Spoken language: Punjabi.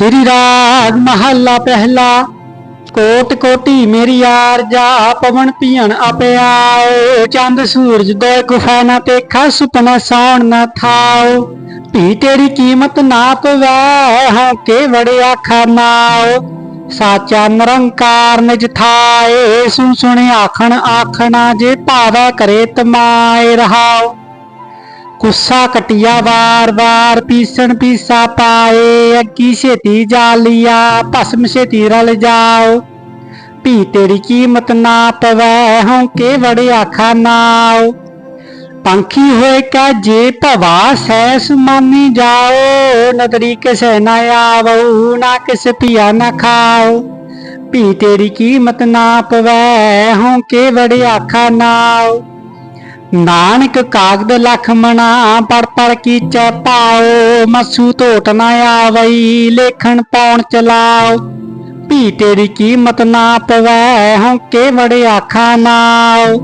ਸ੍ਰੀ ਰਾਗ ਮਹੱਲਾ ਪਹਿਲਾ ਕੋਟ ਕੋਟੀ ਮੇਰੀ ਯਾਰ ਪਵਨ ਪੀਣ ਆਪਿਆਓ ਚੰਦ ਸੂਰਜ ਦੋਇ ਗੁਫਾ ਨਾ ਦੇਖਾ, ਸੁਪਨਾ ਸੌਣ ਨਾ ਥਾਓ। ਭੀ ਤੇਰੀ ਕੀਮਤ ਨਾ ਪਵੈ, ਹਾਂ ਕੇ ਵੜੇ ਆਖਾ ਨਾਓ ਸਾਚਾ ਨਿਰੰਕਾਰ ਨਿਜ ਥਾਏ ਸੁਣ ਸੁਣ ਆਖਣ ਆਖਣਾ ਜੇ ਭਾਵੈ ਕਰੇ ਤਮਾਏ ਰਹਾਓ। ਗੁੱਸਾ ਕਟਿਆ ਵਾਰ ਵਾਰ, ਪੀਸਣ ਪੀਸਾ ਪਾਏ, ਅੱਗੀ ਛੇਤੀ ਜਾ ਜਾਲੀਆ ਭਸਮ ਛੇਤੀ ਰਲ ਜਾਓ। ਭੀ ਤੇਰੀ ਕੀਮਤ ਨਾ ਪਵੈ, ਹਉ ਕੇ ਵੜੇ ਆਖਾ ਨਾਓ। ਪੰਖੀ ਹੋਏ ਕਾ ਜੇ ਭਵਾ ਸੈਸ ਮਾਨੀ ਜਾਓ, ਨਦਰੀ ਕਿਸੇ ਨਾ ਆਵੋ, ਨਾ ਕਿਸ ਪਿਆ ਨਾ ਖਾਓ। ਭੀ ਤੇਰੀ ਕੀਮਤ ਨਾ ਪਵੈ, ਹਉ ਕੇ ਵੜੇ ਆਖਾ ਨਾਓ। ਨਾਨਕ ਕਾਗਦ ਲਖਮਣਾ ਪੜ ਪੜ ਕੀਚੈ ਪਾਓ, ਮਸੂ ਧੋਟ ਨਾ ਆਵਈ, ਲੇਖਣ ਪਾਉਣ ਚਲਾਓ। ਭੀ ਤੇਰੀ ਕੀਮਤ ਨਾ ਪਵੈ, ਹਉ ਕੇ ਵੜੇ ਆਖਾ ਨਾਓ